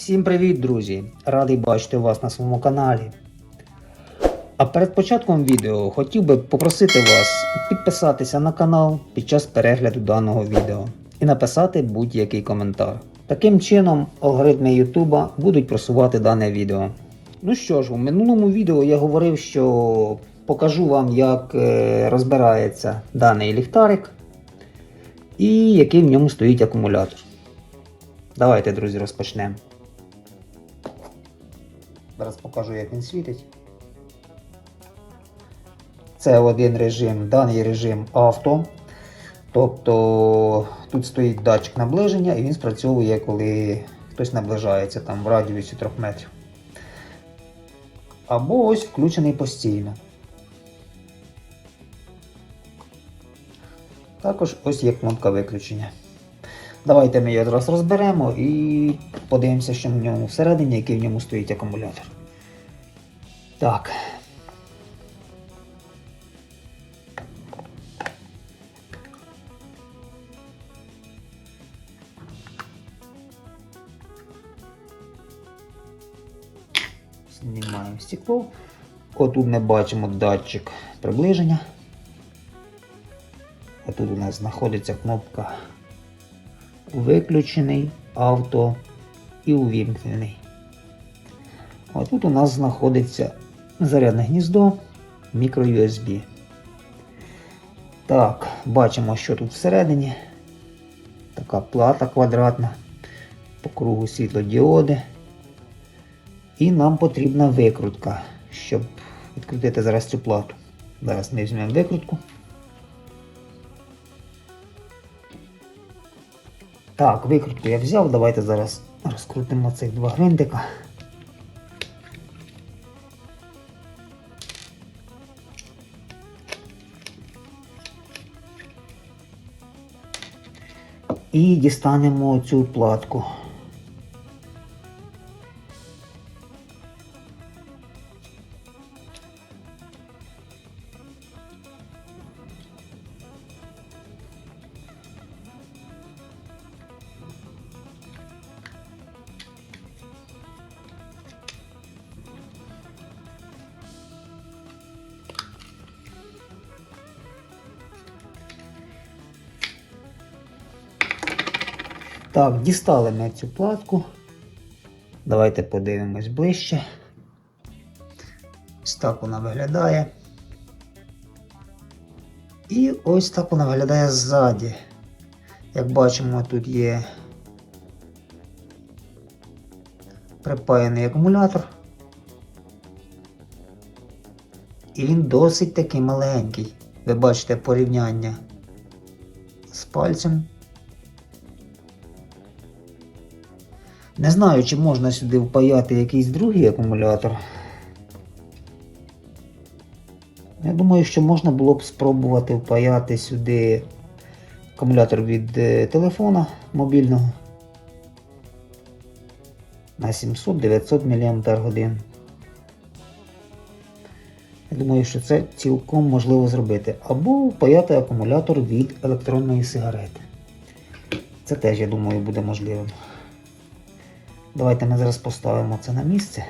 Всім привіт, друзі! Радий бачити вас на своєму каналі. А перед початком відео хотів би попросити вас підписатися на канал під час перегляду даного відео і написати будь-який коментар. Таким чином, алгоритми Ютуба будуть просувати дане відео. Ну що ж, у минулому відео я говорив, що покажу вам, як е, розбирається даний ліхтарик і який в ньому стоїть акумулятор. Давайте, друзі, розпочнемо. Зараз покажу, як він світить. Це один режим, даний режим авто. Тобто тут стоїть датчик наближення і він спрацьовує, коли хтось наближається там в радіусі 3 метрів. Або ось включений постійно. Також ось є кнопка виключення. Давайте ми її зараз розберемо і подивимося, що в ньому всередині, який в ньому стоїть акумулятор. Так. Знімаємо стекло. Отут ми бачимо датчик приближення. Отут у нас знаходиться кнопка виключений, авто і увімкнений. А тут у нас знаходиться зарядне гніздо мікро-USB. Так, бачимо, що тут всередині. Така плата квадратна, по кругу світлодіоди. І нам потрібна викрутка, щоб відкрутити зараз цю плату. Зараз ми візьмемо викрутку. Так, викрутку я взяв, давайте зараз розкрутимо цих два гвинтика. І дістанемо цю платку. Так, дістали ми цю платку. Давайте подивимось ближче. Ось так вона виглядає. І ось так вона виглядає ззаді. Як бачимо, тут є припаяний акумулятор. І він досить таки маленький. Ви бачите порівняння з пальцем. Не знаю, чи можна сюди впаяти якийсь другий акумулятор. Я думаю, що можна було б спробувати впаяти сюди акумулятор від е, телефона мобільного на 700-900 мАч. Я думаю, що це цілком можливо зробити. Або впаяти акумулятор від електронної сигарети. Це теж, я думаю, буде можливим. Давайте ми зараз поставимо це на місце.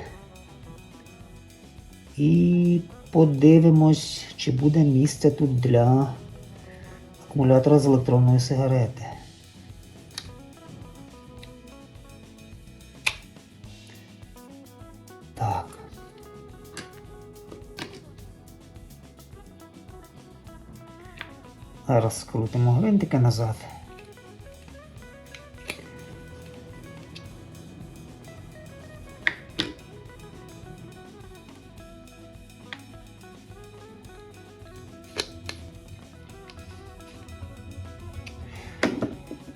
І подивимось, чи буде місце тут для акумулятора з електронної сигарети. Так. Зараз скрутимо гвинтики назад.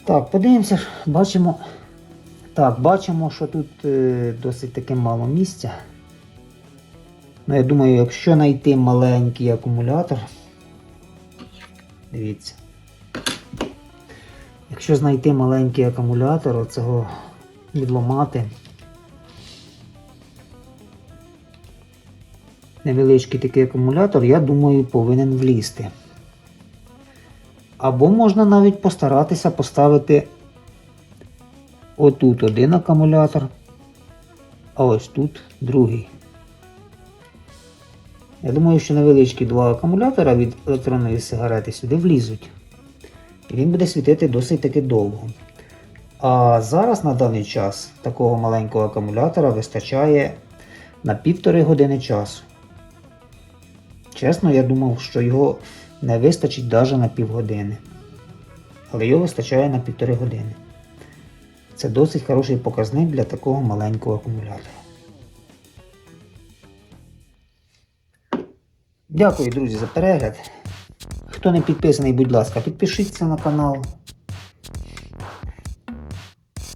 Так, подивимося, бачимо. Так, бачимо, що тут е, досить таки мало місця. Ну, я думаю, якщо знайти маленький акумулятор, дивіться. Якщо знайти маленький акумулятор, оцього відломати. Невеличкий такий акумулятор, я думаю, повинен влізти. Або можна навіть постаратися поставити отут один акумулятор, а ось тут другий. Я думаю, що невеличкі два акумулятора від електронної сигарети сюди влізуть. І він буде світити досить таки довго. А зараз на даний час такого маленького акумулятора вистачає на півтори години часу. Чесно, я думав, що його не вистачить навіть на півгодини. Але його вистачає на півтори години. Це досить хороший показник для такого маленького акумулятора. Дякую, друзі, за перегляд. Хто не підписаний, будь ласка, підпишіться на канал.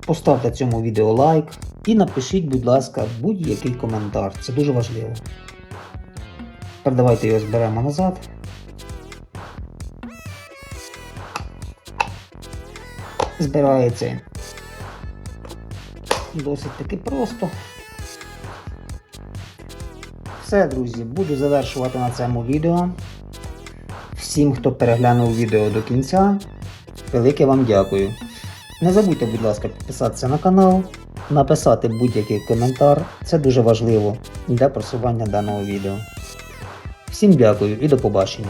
Поставте цьому відео лайк і напишіть, будь ласка, будь-який коментар. Це дуже важливо. Тепер давайте його зберемо назад. Збирається досить таки просто. Все, друзі, буду завершувати на цьому відео. Всім, хто переглянув відео до кінця, велике вам дякую. Не забудьте, будь ласка, підписатися на канал, написати будь-який коментар. Це дуже важливо для просування даного відео. Всім дякую і до побачення.